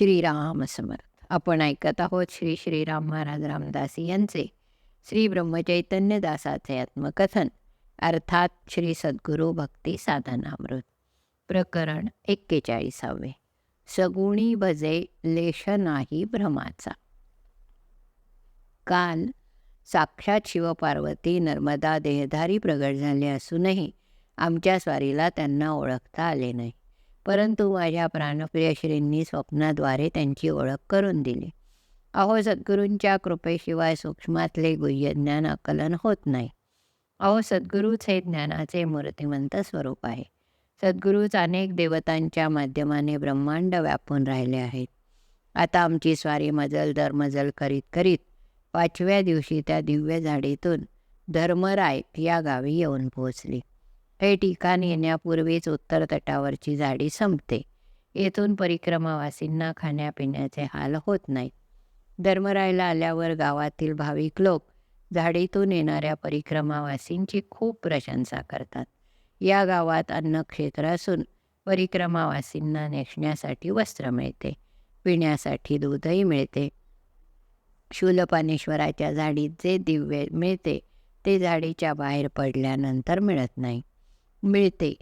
श्रीराम समर्थ. आपण ऐकत आहोत श्री श्रीराम महाराज रामदासी यांचे श्री ब्रह्मचैतन्य दासाचे आत्मकथन. अर्थात श्री सद्गुरू भक्ती साधनामृत. प्रकरण एक्केचाळीसावे. सगुणी भजे लेश नाही भ्रमाचा. काल साक्षात शिवपार्वती नर्मदा देहधारी प्रगट झाले असूनही आमच्या स्वारीला त्यांना ओळखता आले नाही. परंतु माझ्या प्राणप्रिय श्रींनी स्वप्नाद्वारे त्यांची ओळख करून दिली. अहो सद्गुरूंच्या कृपेशिवाय सूक्ष्मातले गुह्यज्ञान आकलन होत नाही. अहो सद्गुरूच हे ज्ञानाचे मूर्तिमंत स्वरूप आहे. सद्गुरूच अनेक देवतांच्या माध्यमाने ब्रह्मांड व्यापून राहिले आहेत. आता आमची स्वारी मजल दर मजल करीत करीत पाचव्या दिवशी त्या दिव्य झाडीतून धर्मराय या गावी येऊन पोहोचली. हे ठिकाण येण्यापूर्वीच उत्तर तटावरची झाडी संपते. येथून परिक्रमावासींना खाण्यापिण्याचे हाल होत नाहीत. धर्मरायला आल्यावर गावातील भाविक लोक झाडीतून येणाऱ्या परिक्रमावासींची खूप प्रशंसा करतात. या गावात अन्नक्षेत्र असून परिक्रमावासींना नेसण्यासाठी वस्त्र मिळते पिण्यासाठी दूधही मिळते. शूलपानेश्वराच्या झाडीत जे दिव्य मिळते ते झाडीच्या बाहेर पडल्यानंतर मिळत नाही. मिळते.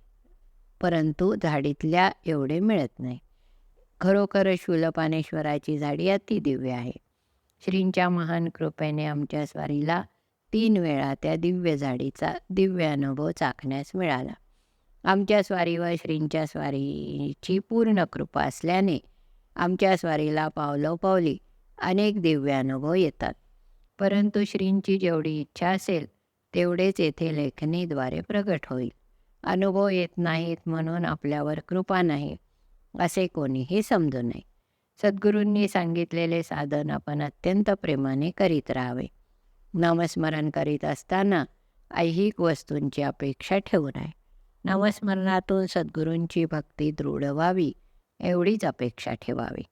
परंतु झाडीतल्या एवढे मिळत नाही. खरोखर शूलपानेश्वराची झाडी अतिदिव्य आहे. श्रींच्या महान कृपेने आमच्या स्वारीला तीन वेळा त्या दिव्य झाडीचा दिव्य अनुभव चाखण्यास मिळाला. आमच्या स्वारीवर श्रींच्या स्वारीची पूर्ण कृपा असल्याने आमच्या स्वारीला पावलोपावली अनेक दिव्य अनुभव येतात. परंतु श्रींची जेवढी इच्छा असेल तेवढेच येथे लेखणीद्वारे प्रगट होईल. अनुभव येत नाहीत म्हणून आपल्यावर कृपा नाही असे कोणीही समजू नये. सद्गुरूंनी सांगितलेले साधन आपण अत्यंत प्रेमाने करीत राहावे. नामस्मरण करीत असताना ऐहिक वस्तूंची अपेक्षा ठेवू नये. नामस्मरणातून सद्गुरूंची भक्ती दृढ व्हावी एवढीच अपेक्षा ठेवावी.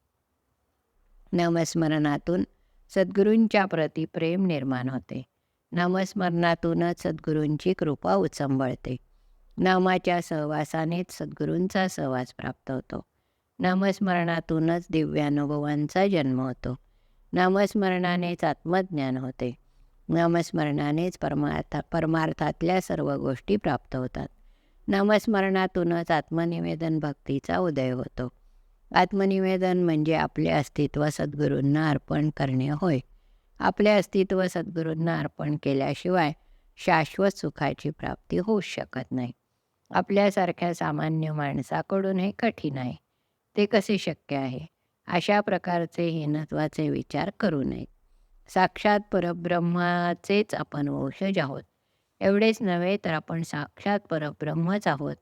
नामस्मरणातून सद्गुरूंच्या प्रती प्रेम निर्माण होते. नामस्मरणातूनच सद्गुरूंची कृपा उचंबळते. नामाच्या सहवासानेच सद्गुरूंचा सहवास प्राप्त होतो. नामस्मरणातूनच दिव्यानुभवांचा जन्म होतो. नामस्मरणानेच आत्मज्ञान होते. नामस्मरणानेच परमार्था परमार्थातल्या सर्व गोष्टी प्राप्त होतात. नामस्मरणातूनच आत्मनिवेदन भक्तीचा उदय होतो. आत्मनिवेदन म्हणजे आपले अस्तित्व सद्गुरूंना अर्पण करणे होय. आपले अस्तित्व सद्गुरूंना अर्पण केल्याशिवाय शाश्वत सुखाची प्राप्ती होऊ शकत नाही. आपल्यासारख्या सामान्य माणसाकडून हे कठीण आहे. ते कसे शक्य आहे? अशा प्रकारचे हीनत्वाचे विचार करू नयेत साक्षात परब्रह्माचेच आपण वंशज आहोत. एवढेच नव्हे तर आपण साक्षात परब्रह्मच आहोत.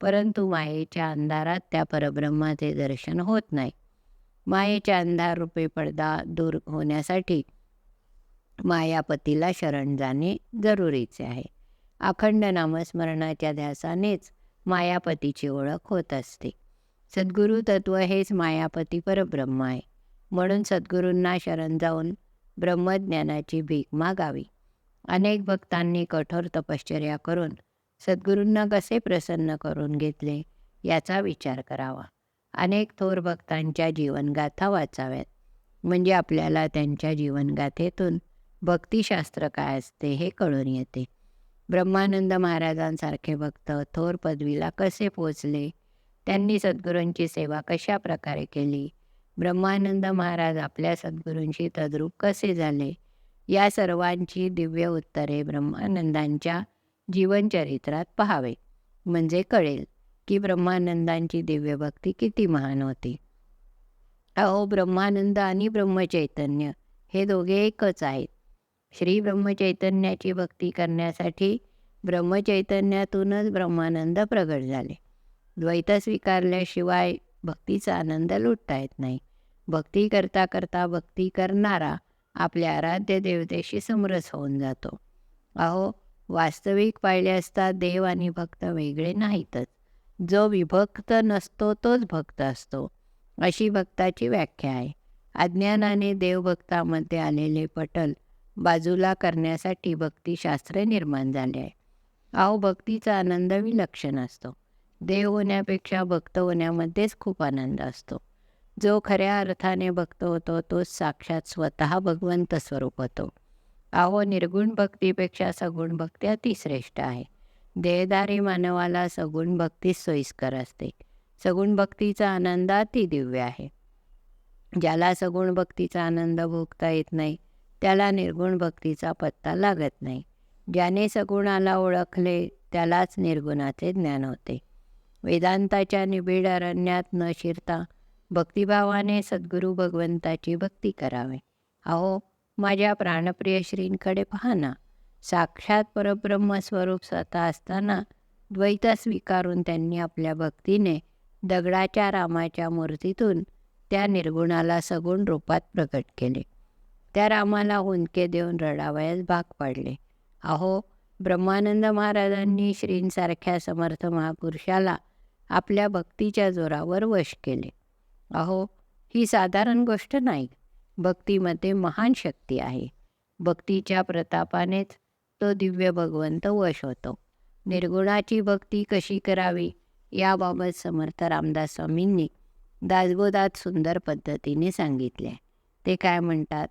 परंतु मायेच्या अंधारात त्या परब्रह्माचे दर्शन होत नाही. मायेच्या अंधार रूपे पडदा दूर होण्यासाठी मायापतीला शरण जाणे जरुरीचे आहे. अखंड नामस्मरणाच्या ध्यासानेच मायापतीची ओळख होत असते. सद्गुरू तत्व हेच मायापती परब्रह्म आहे. म्हणून सद्गुरूंना शरण जाऊन ब्रह्मज्ञानाची भीक मागावी. अनेक भक्तांनी कठोर तपश्चर्या करून सद्गुरूंना कसे प्रसन्न करून घेतले याचा विचार करावा. अनेक थोर भक्तांच्या जीवनगाथा वाचाव्यात. म्हणजे आपल्याला त्यांच्या जीवनगाथेतून भक्तिशास्त्र काय असते हे कळून येते. ब्रह्मानंद महाराजांसारखे भक्त थोर पदवीला कसे पोचले? त्यांनी सद्गुरूंची सेवा कशा प्रकारे केली? ब्रह्मानंद महाराज आपल्या सद्गुरूंशी तद्रूप कसे झाले? या सर्वांची दिव्य उत्तरे ब्रह्मानंदांच्या जीवनचरित्रात पहावे. म्हणजे कळेल की ब्रह्मानंदांची दिव्य भक्ती किती महान होती. अहो ब्रह्मानंद आणि ब्रह्मचैतन्य हे दोघे एकच आहेत. श्री ब्रह्मचैतन्याची भक्ती करण्यासाठी ब्रह्मचैतन्यातूनच ब्रह्मानंद प्रगट झाले. द्वैत स्वीकारल्याशिवाय भक्तीचा आनंद लुटता येत नाही. भक्ती करता करता भक्ती करणारा आपल्या आराध्य देवतेशी समरस होऊन जातो. अहो वास्तविक पाहिले असता देव आणि भक्त वेगळे नाहीतच. जो विभक्त नसतो तोच भक्त असतो. अशी भक्ताची व्याख्या आहे. अज्ञानाने देवभक्तामध्ये आलेले पटल बाजूला करण्यासाठी भक्तिशास्त्रे निर्माण झाले आहे. अहो भक्तीचा आनंद विलक्षण असतो. देव होण्यापेक्षा भक्त होण्यामध्येच खूप आनंद असतो. जो खऱ्या अर्थाने भक्त होतो तोच साक्षात स्वतः भगवंत स्वरूप होतो. अहो निर्गुण भक्तीपेक्षा सगुण भक्ती अतिश्रेष्ठ आहे. देहदारी मानवाला सगुण भक्ती सोयीस्कर असते. सगुण भक्तीचा आनंद अति दिव्य आहे. ज्याला सगुण भक्तीचा आनंद भोगता येत नाही त्याला निर्गुण भक्तीचा पत्ता लागत नाही. ज्याने सगुणाला ओळखले त्यालाच निर्गुणाचे ज्ञान होते. वेदांताच्या निबिड अरण्यात न शिरता भक्तिभावाने सद्गुरू भगवंताची भक्ती करावे. अहो माझ्या प्राणप्रिय श्रींकडे पहा ना. साक्षात परब्रह्म स्वरूप स्वतः असताना द्वैत स्वीकारून त्यांनी आपल्या भक्तीने दगडाच्या रामाच्या मूर्तीतून त्या निर्गुणाला सगुण रूपात प्रकट केले. त्या रामाला हुंदके देऊन रडावयास भाग पाडले. अहो ब्रह्मानंद महाराजांनी श्रींसारख्या समर्थ महापुरुषाला आपल्या भक्तीच्या जोरावर वश केले. अहो ही साधारण गोष्ट नाही. भक्तीमध्ये महान शक्ती आहे. भक्तीच्या प्रतापानेच तो दिव्य भगवंत वश होतो. निर्गुणाची भक्ती कशी करावी याबाबत समर्थ रामदास स्वामींनी दासबोधात सुंदर पद्धतीने सांगितले. ते काय म्हणतात?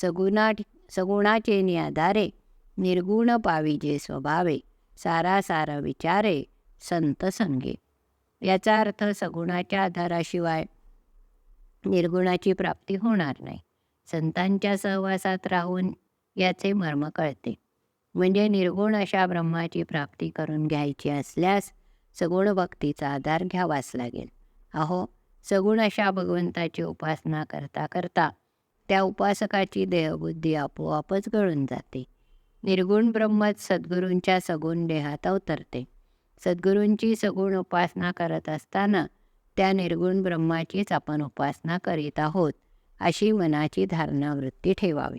सगुणा सगुणाचे नि आधारे निर्गुण पाविजे स्वभावे सारा सारा विचारे संत संगे. याचा अर्थ सगुणाच्या आधाराशिवाय निर्गुणाची प्राप्ती होणार नाही. संतांच्या सहवासात राहून याचे मर्म कळते. म्हणजे निर्गुण अशा ब्रह्माची प्राप्ती करून घ्यायची असल्यास सगुण भक्तीचा आधार घ्यावाच लागेल. अहो सगुण अशा भगवंताची उपासना करता करता त्या उपासकाची देहबुद्धी आपोआपच गळून जाते. निर्गुण ब्रह्मच सद्गुरूंच्या सगुण देहात अवतरते. सद्गुरूंची सगुण उपासना करत असताना त्या निर्गुण ब्रह्माचीच आपण उपासना करीत आहोत अशी मनाची धारणा वृत्ती ठेवावी.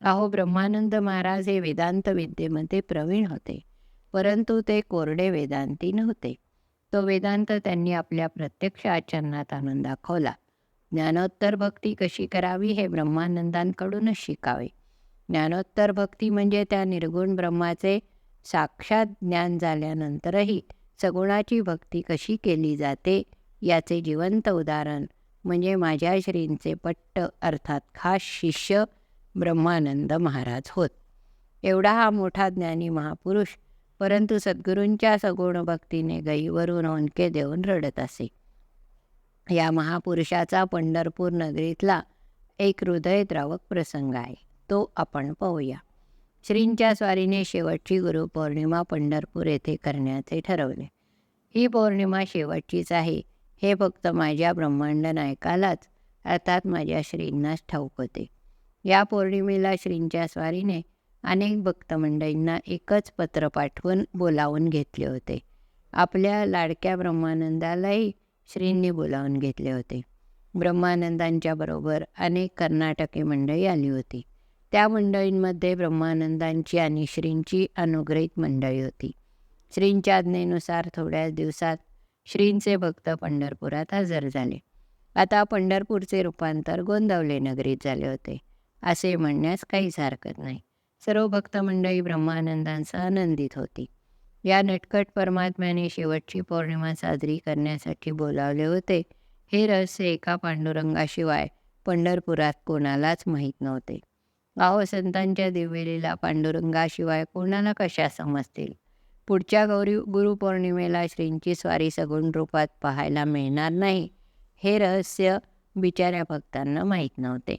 अहो ब्रह्मानंद महाराज हे वेदांत विद्येमध्ये प्रवीण होते परंतु ते कोरडे वेदांती नव्हते. तो वेदांत त्यांनी आपल्या प्रत्यक्ष आचरणात आणून दाखवला. ज्ञानोत्तर भक्ती कशी करावी हे ब्रह्मानंदांकडूनच शिकावे. ज्ञानोत्तर भक्ती म्हणजे त्या निर्गुण ब्रह्माचे साक्षात ज्ञान झाल्यानंतरही सगुणाची भक्ती कशी केली जाते याचे जिवंत उदाहरण म्हणजे माझ्या श्रींचे पट्ट अर्थात खास शिष्य ब्रह्मानंद महाराज होत. एवढा हा मोठा ज्ञानी महापुरुष परंतु सद्गुरूंच्या सगुण भक्तीने गईवरून ओंके देऊन रडत असे. या महापुरुषाचा पंढरपूर नगरीतला एक हृदयद्रावक प्रसंग आहे. तो आपण पाहूया. श्रींच्या स्वारीने शेवटची गुरुपौर्णिमा पंढरपूर येथे करण्याचे ठरवले. ही पौर्णिमा शेवटचीच आहे. हे फक्त माझ्या ब्रह्मांड नायकालाच अर्थात माझ्या श्रींनाच ठाऊक होते या पौर्णिमेला श्रींच्या स्वारीने अनेक भक्तमंडळींना एकच पत्र पाठवून बोलावून घेतले होते. आपल्या लाडक्या ब्रह्मानंदालाही श्रींनी बोलावून घेतले होते. ब्रह्मानंदांच्या बरोबर अनेक कर्नाटकी मंडळी आली होती. त्या मंडळींमध्ये ब्रह्मानंदांची आणि श्रींची अनुग्रहित मंडळी होती. श्रींच्या आज्ञेनुसार थोड्याच दिवसात श्रींचे भक्त पंढरपुरात हजर झाले. आता पंढरपूरचे रूपांतर गोंदवले नगरीत झाले होते. असे म्हणण्यास काहीच हरकत नाही. सर्व भक्त मंडळी ब्रह्मानंदांसह आनंदित होती. या नटखट परमात्म्याने शेवटची पौर्णिमा साजरी करण्यासाठी बोलावले होते. हे रहस्य एका पांडुरंगाशिवाय पंढरपुरात कोणालाच माहीत नव्हते. गाव संतांच्या दिवेलीला पांडुरंगाशिवाय कोणाला कशा समजतील? पुढच्या गौरी गुरुपौर्णिमेला श्रींची स्वारी सगुण रूपात पाहायला मिळणार नाही हे रहस्य बिचाऱ्या भक्तांना माहीत नव्हते.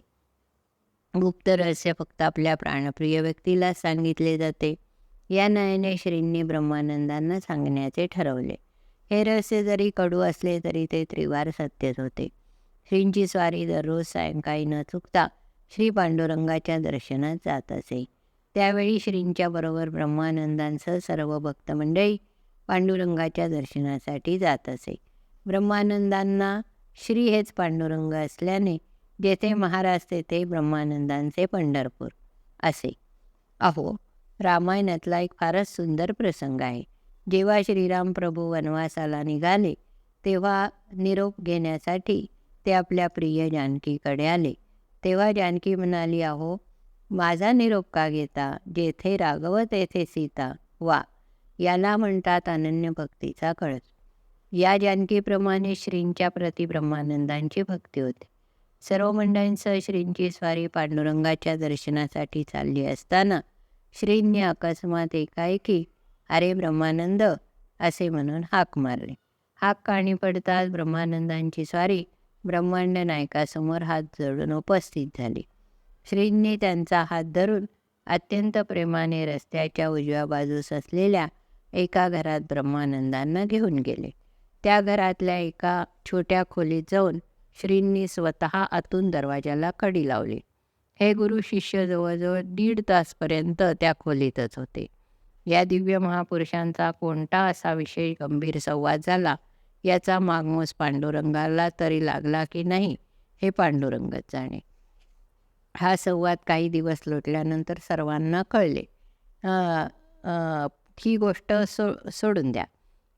गुप्त रहस्य फक्त आपल्या प्राणप्रिय व्यक्तीला सांगितले जाते. या नयने श्रींनी ब्रह्मानंदांना सांगण्याचे ठरवले. हे रहस्य जरी कडू असले तरी ते त्रिवार सत्यच होते. श्रींची स्वारी दररोज सायंकाळी न चुकता श्री पांडुरंगाच्या दर्शनात जात असे. त्यावेळी श्रींच्या बरोबर ब्रह्मानंदांसह सर्व भक्तमंडळी पांडुरंगाच्या दर्शनासाठी जात असे. ब्रह्मानंदांना श्री हेच पांडुरंग असल्याने जेथे महाराज तेथे ब्रह्मानंदांचे पंढरपूर असे. अहो रामायणातला एक फारच सुंदर प्रसंग आहे. जेव्हा श्रीराम प्रभू वनवासाला निघाले तेव्हा निरोप घेण्यासाठी ते आपल्या प्रिय जानकीकडे आले. तेव्हा जानकी म्हणाली अहो माझा निरोप का घेता? जेथे राघव तेथे सीता. वा! याला म्हणतात अनन्य भक्तीचा कळस. या जानकीप्रमाणे श्रींच्या प्रति ब्रह्मानंदांची भक्ती होती. सर्व मंडळींसह श्रींची स्वारी पांडुरंगाच्या दर्शनासाठी चालली असताना श्रींनी अकस्मात एकाएकी अरे ब्रह्मानंद असे म्हणून हाक मारले. हाक काणी पडताच ब्रह्मानंदांची स्वारी ब्रह्मांड नायकासमोर हात जोडून उपस्थित झाली. श्रींनी त्यांचा हात धरून अत्यंत प्रेमाने रस्त्याच्या उजव्या बाजूस असलेल्या एका घरात ब्रह्मानंदांना घेऊन गेले. त्या घरातल्या एका छोट्या खोलीत जाऊन श्रींनी स्वतः आतून दरवाजाला कडी लावली. हे गुरु शिष्य जवळजवळ दीड तासपर्यंत त्या खोलीतच होते. या दिव्य महापुरुषांचा कोणता असा विषय गंभीर संवाद झाला याचा मागमूस पांडुरंगाला तरी लागला की नाही हे पांडुरंगच जाणे. हा संवाद काही दिवस लोटल्यानंतर सर्वांना कळले. ही गोष्ट सो सोडून द्या.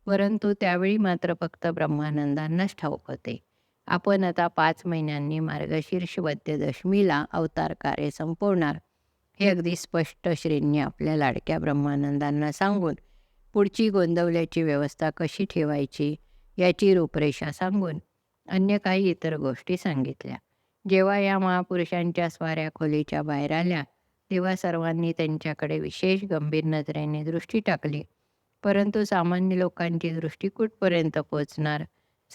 परंतु त्यावेळी मात्र फक्त ब्रह्मानंदांनाच ठाऊक होते. आपण आता पाच महिन्यांनी मार्गशीर्ष वद्य दशमीला अवतार कार्य संपवणार. हे अगदी स्पष्ट श्रींनी आपल्या लाडक्या ब्रह्मानंदांना सांगून पुढची गोंदवल्याची व्यवस्था कशी ठेवायची याची रूपरेषा सांगून अन्य काही इतर गोष्टी सांगितल्या. जेव्हा या महापुरुषांच्या स्वाऱ्या खोलीच्या बाहेर आल्या तेव्हा सर्वांनी त्यांच्याकडे विशेष गंभीर नजरेने दृष्टी टाकली. परंतु सामान्य लोकांची दृष्टी कुठपर्यंत पोचणार?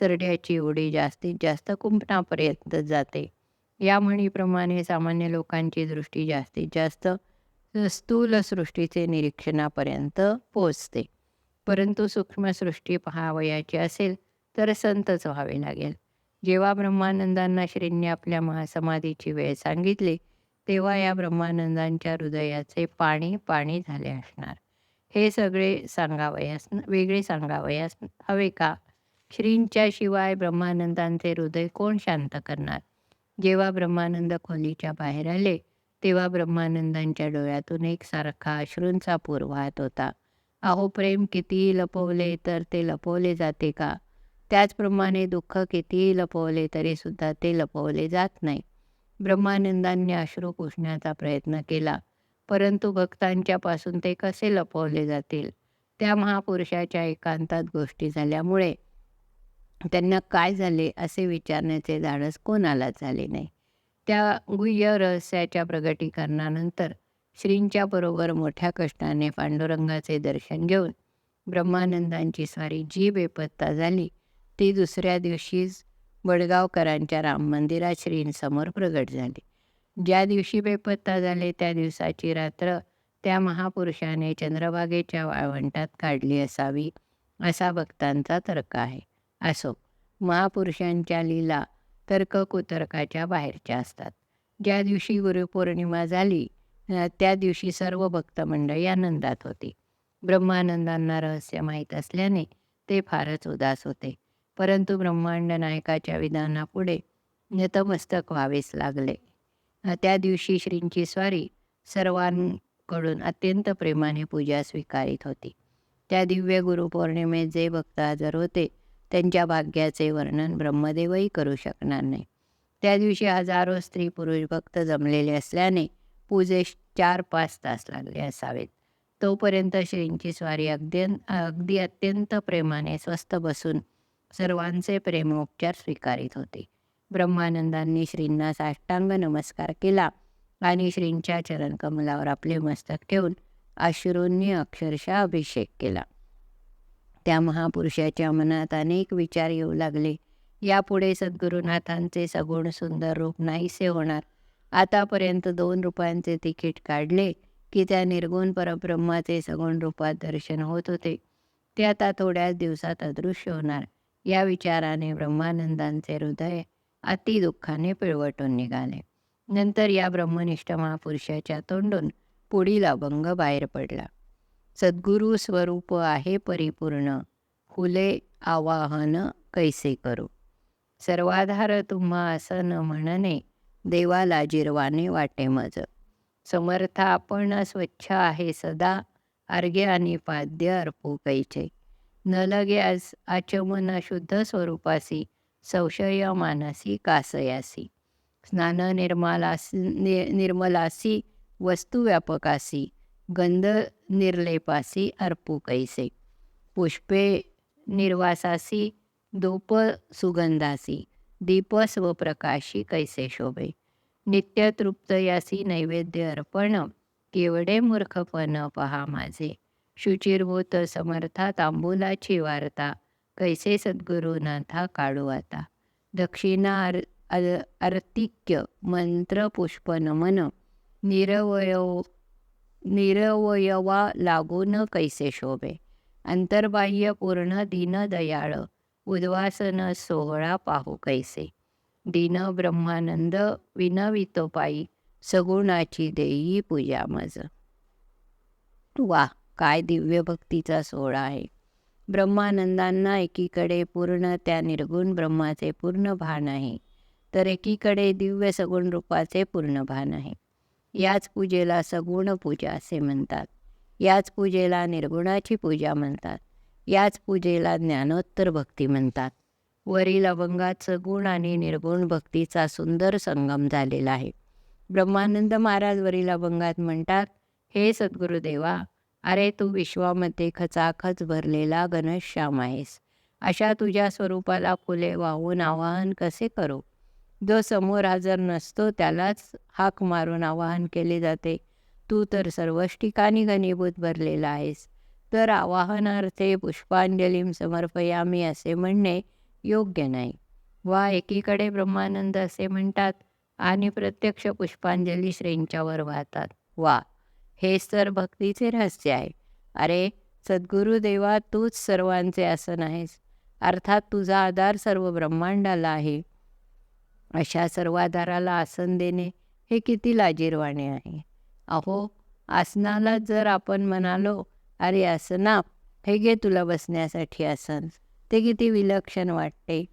सरड्याची उडी जास्तीत जास्त कुंपणापर्यंत जाते. या म्हणीप्रमाणे सामान्य लोकांची दृष्टी जास्तीत जास्त स्थूल सृष्टीचे निरीक्षणापर्यंत पोचते परंतु सूक्ष्मसृष्टी पहावयाची असेल तर संतच व्हावे लागेल. जेव्हा ब्रह्मानंदांना श्रींनी आपल्या महासमाधीची वेळ सांगितली तेव्हा या ब्रह्मानंदांच्या हृदयाचे पाणी पाणी झाले असणार. हे सगळे सांगावयास वेगळे सांगावयास हवे का? श्रींच्या शिवाय ब्रह्मानंदांचे हृदय कोण शांत करणार? जेव्हा ब्रह्मानंद खोलीच्या बाहेर आले तेव्हा ब्रह्मानंदांच्या डोळ्यातून एक सारखा अश्रूंचा पूर वाहत होता. अहो प्रेम कितीही लपवले तर ते लपवले जाते का? त्याचप्रमाणे दुःख कितीही लपवले तरीसुद्धा ते लपवले जात नाही. ब्रह्मानंदांनी अश्रू पुसण्याचा प्रयत्न केला परंतु भक्तांच्यापासून ते कसे लपवले जातील? त्या महापुरुषाच्या एकांतात गोष्टी झाल्यामुळे त्यांना काय झाले असे विचारण्याचे धाडस कोणालाच झाले नाही. त्या गुह्य रहस्याच्या प्रगटीकरणानंतर श्रींच्या बरोबर मोठ्या कष्टाने पांडुरंगाचे दर्शन घेऊन ब्रह्मानंदांची स्वारी जी बेपत्ता झाली. ती दुसऱ्या दिवशीच वडगावकरांच्या राम मंदिरात श्रींसमोर प्रगट झाली. ज्या दिवशी बेपत्ता झाले त्या दिवसाची रात्र त्या महापुरुषाने चंद्रभागेच्या वाळवंटात काढली असावी असा भक्तांचा तर्क आहे. असो. महापुरुषांच्या लीला तर्क कुतर्काच्या बाहेरच्या असतात. ज्या दिवशी गुरुपौर्णिमा झाली त्या दिवशी सर्व भक्त मंडळी आनंदात होती. ब्रह्मानंदांना रहस्य माहीत असल्याने ते फारच उदास होते. परंतु ब्रह्मांड नायकाच्या विधानापुढे नतमस्तक व्हावेच लागले. त्या दिवशी श्रींची स्वारी सर्वांकडून अत्यंत प्रेमाने पूजा स्वीकारित होती. त्या दिव्य गुरुपौर्णिमेत जे भक्त हजर होते त्यांच्या भाग्याचे वर्णन ब्रह्मदेवही करू शकणार नाही. त्या दिवशी हजारो स्त्री पुरुष भक्त जमलेले असल्याने पूजेस चार पाच तास लागले असावेत. तोपर्यंत श्रींची स्वारी अगदी अगदी अत्यंत प्रेमाने स्वस्थ बसून सर्वांचे प्रेमोपचार स्वीकारित होते. ब्रह्मानंदांनी श्रींना साष्टांग नमस्कार केला आणि श्रींच्या चरणकमलावर आपले मस्तक ठेवून अश्रूंनी अक्षरशः अभिषेक केला. त्या महापुरुषाच्या मनात अनेक विचार येऊ लागले. यापुढे सद्गुरुनाथांचे सगुण सुंदर रूप नाहीसे होणार. आतापर्यंत दोन रुपयांचे तिकीट काढले की त्या निर्गुण परब्रह्माचे सगुण रूपात दर्शन होत होते. ते आता थोड्याच दिवसात अदृश्य होणार. या विचाराने ब्रह्मानंदांचे हृदय अति दुःखाने पिळवटून निघाले. नंतर या ब्रह्मनिष्ठ महापुरुषाच्या तोंडून पुढील अभंग बाहेर पडला. सद्गुरू स्वरूप आहे परिपूर्ण. फुले आवाहन कैसे करू? सर्वाधार तुम्हा असं म्हणणे देवाला जिरवाने वाटे मज. समर्थ आपण स्वच्छ आहे सदा अर्घ्य आणि पाद्य अर्पू कैचे न लगेस आचमन शुद्ध स्वरूपासी संशय मानसी कासयासी. स्नान निर्मलासी निर्मलासी वस्तुव्यापकासी गंध निर्लेपासी अर्पू कैसे? पुष्पे निर्वासासी दोप सुगंधासी दीप स्वप्रकाशी कैसे शोभे? नित्य तृप्त यासी नैवेद्य अर्पण केवडे मूर्खपण पहा माझे? शुचिर्भूत समर्था तांबूलाची वार्ता कैसे सद्गुरुनाथा काढू आता? दक्षिणा आर अर्तिक्य आर्तिक्य मंत्र पुष्प नमन निरवयो निरवयवा लागून कैसे शोभे? अंतर्बाह्य पूर्ण दीन दयाळ उद्वासन सोहळा पाहू कैसे? दीन ब्रह्मानंद विनवितोपाई सगुणाची देई पूजा मज. वा काय दिव्य भक्तीचा सोहळा आहे. ब्रह्मानंदांना एकीकडे पूर्ण त्या निर्गुण ब्रह्माचे पूर्ण भान आहे तर एकीकडे दिव्य सगुण रूपाचे पूर्ण भान आहे. याच पूजेला सगुण पूजा असे म्हणतात. याच पूजेला निर्गुणाची पूजा म्हणतात. याच पूजेला ज्ञानोत्तर भक्ती म्हणतात. वरील अभंगात सगुण आणि निर्गुण भक्तीचा सुंदर संगम झालेला आहे. ब्रह्मानंद महाराज वरील अभंगात म्हणतात हे सद्गुरुदेवा अरे तू विश्वामध्ये खचाखच भरलेला घनश्याम आहेस. अशा तुझ्या स्वरूपाला फुले वाहून आवाहन कसे करू? जो समोर हजर नसतो त्यालाच हाक मारून आवाहन केले जाते. तू तर सर्वच ठिकाणी घनीभूत भरलेला आहेस. तर आवाहनार्थे पुष्पांजलीम समर्पयामी असे म्हणणे योग्य नाही. वा एकीकडे ब्रह्मानंद असे म्हणतात आणि प्रत्यक्ष पुष्पांजली श्रेंच्यावर वाहतात. वा हेच तर भक्तीचे रहस्य आहे. अरे सद्गुरुदेवा तूच सर्वांचे आसन आहेस. अर्थात तुझा आधार सर्व ब्रह्मांडाला आहे. अशा सर्वाधाराला आसन देणे हे किती लाजीरवाणे आहे. अहो आसनाला जर आपण म्हणालो अरे आसना हे घे तुला बसण्यासाठी आसन. ते किती विलक्षण वाटते.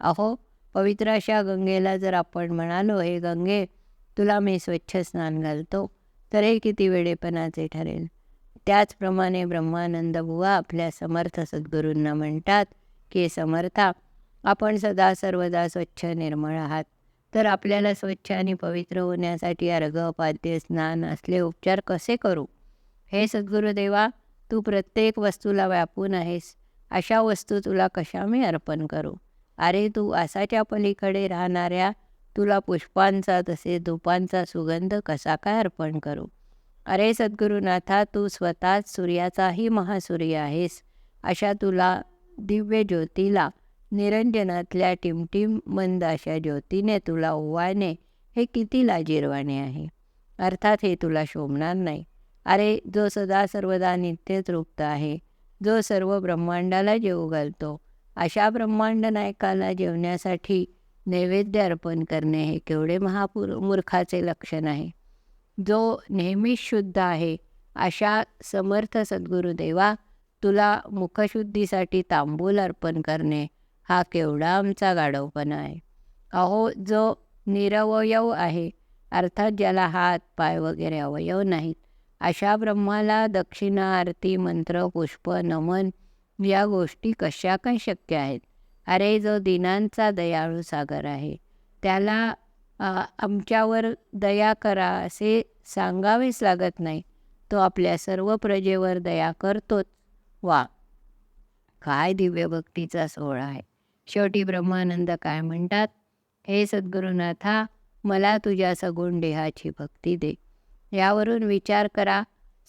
अहो पवित्र अशा गंगेला जर आपण म्हणालो हे गंगे तुला मी स्वच्छ स्नान घालतो तर हे किती वेडेपणाचे ठरेल. त्याचप्रमाणे ब्रह्मानंद बुवा आपल्या समर्थ सद्गुरूंना म्हणतात की समर्था आपण सदा सर्वदा स्वच्छ निर्मळ आहात. तर आपल्याला स्वच्छ आणि पवित्र होण्यासाठी अर्घ पाद्य स्नान असले उपचार कसे करू? हे सद्गुरुदेवा तू प्रत्येक वस्तूला व्यापून आहेस. अशा वस्तू तुला कशा मी अर्पण करू? अरे तू आसाच्या पलीकडे राहणाऱ्या तुला पुष्पांचा तसे धुपांचा सुगंध कसा काय अर्पण करू? अरे सद्गुरुनाथा तू स्वतःच सूर्याचाही महासूर्य आहेस. अशा तुला दिव्य ज्योतीला निरंजनातल्या टिमटिम मंद अशा ज्योतीने तुला ओवाळणे हे किती लाजिरवाणे आहे. अर्थात हे तुला शोभणार नाही. अरे जो सदा सर्वदा नित्य तृप्त आहे जो सर्व ब्रह्मांडाला जेवू घालतो अशा ब्रह्मांड नायकाला जेवण्यासाठी नैवेद्य अर्पण करणे हे केवढे महापूर मूर्खाचे लक्षण आहे. जो नेहमीच शुद्ध आहे अशा समर्थ सद्गुरुदेवा तुला मुखशुद्धीसाठी तांबूल अर्पण करणे हा केवढा आमचा गाढवपणा आहे. अहो जो निरवयव आहे अर्थात ज्याला हात पाय वगैरे अवयव नाहीत अशा ब्रह्माला दक्षिणा आरती मंत्र पुष्प नमन या गोष्टी कशा काय शक्य आहेत? अरे जो दिनांचा दयाळू सागर आहे त्याला आमच्यावर दया करा असे सांगावेच लागत नाही. तो आपल्या सर्व प्रजेवर दया करतोच. वा! काय दिव्यभक्तीचा सोहळा आहे. शेवटी ब्रह्मानंद काय म्हणतात? हे सद्गुरुनाथा मला तुझ्या सगुण देहाची भक्ती दे. यावरून विचार करा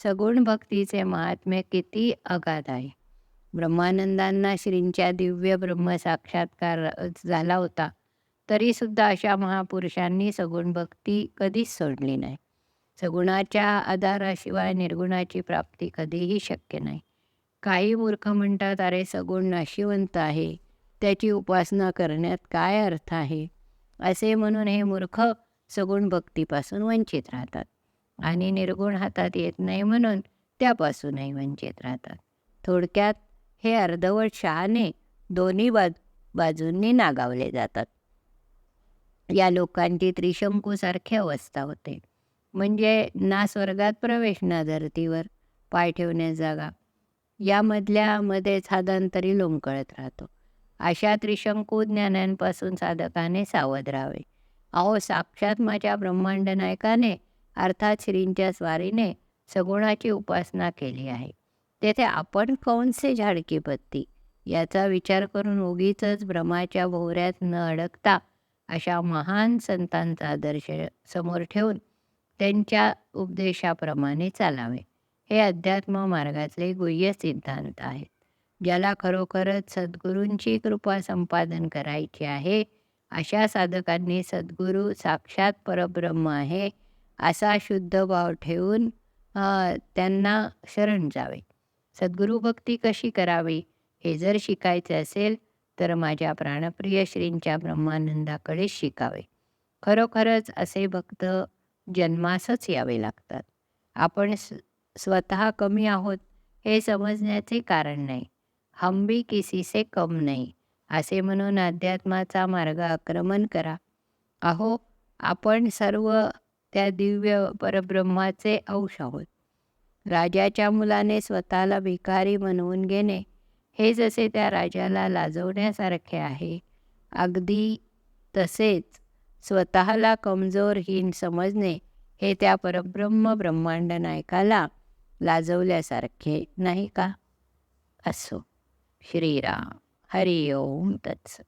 सगुण भक्तीचे महात्म्य किती अगाध आहे. ब्रह्मानंदांना श्रींच्या दिव्य ब्रह्म साक्षात्कार झाला होता. तरीसुद्धा अशा महापुरुषांनी सगुण भक्ती कधीच सोडली नाही. सगुणाच्या आधाराशिवाय निर्गुणाची प्राप्ती कधीही शक्य नाही. काही मूर्ख म्हणतात अरे सगुण नाशिवंत आहे. त्याची उपासना करण्यात काय अर्थ आहे? असे म्हणून हे मूर्ख सगुण भक्तीपासून वंचित राहतात. आणि निर्गुण हातात येत नाही म्हणून त्यापासूनही वंचित राहतात. थोडक्यात हे अर्धवट शहाणे दोन्ही बाज बाजूंनी नागावले जातात. या लोकांची त्रिशंकूसारखी अवस्था होते. म्हणजे ना स्वर्गात प्रवेश ना धर्तीवर पाय ठेवण्यास जागा. यामधल्या मध्येच हा लोंबकळत राहतो. अशा त्रिशंकू ज्ञानांपासून साधकाने सावध राहावे. अहो साक्षात माझ्या ब्रह्मांड नायकाने अर्थात श्रींच्या स्वारीने सगुणाची उपासना केली आहे. तेथे आपण कौनसे झाडकी पत्ती? याचा विचार करून उगीच भ्रमाच्या भोवऱ्यात न अडकता अशा महान संतांचा आदर्श समोर ठेवून त्यांच्या उपदेशाप्रमाणे चालावे. हे अध्यात्म मार्गातले गुह्य सिद्धांत आहेत ज्याला खरोखरच सद्गुरूंची कृपा संपादन करायची आहे अशा साधकांनी सद्गुरू साक्षात परब्रह्म आहे असा शुद्ध भाव ठेवून त्यांना शरण जावे. सद्गुरू भक्ती कशी करावी हे जर शिकायचे असेल तर माझ्या प्राणप्रिय श्रींच्या ब्रह्मानंदाकडे शिकावे. खरोखरच असे भक्त जन्मासच यावे लागतात. आपण स्वतः कमी आहोत हे समजण्याचे कारण नाही. हम भी किसी से कम नाही. असे म्हणून अध्यात्माचा मार्ग आक्रमण करा. अहो आपण सर्व त्या दिव्य परब्रह्माचे अंश आहोत. राजाच्या मुलाने स्वतःला भिकारी म्हणवून घेणे हे जसे त्या राजाला लाजवण्यासारखे आहे अगदी तसेच स्वतःला कमजोरहीन समजणे हे त्या परब्रह्म ब्रह्मांड नायकाला लाजवल्यासारखे नाही का? असो. श्रीराम हरि ओम तत्सत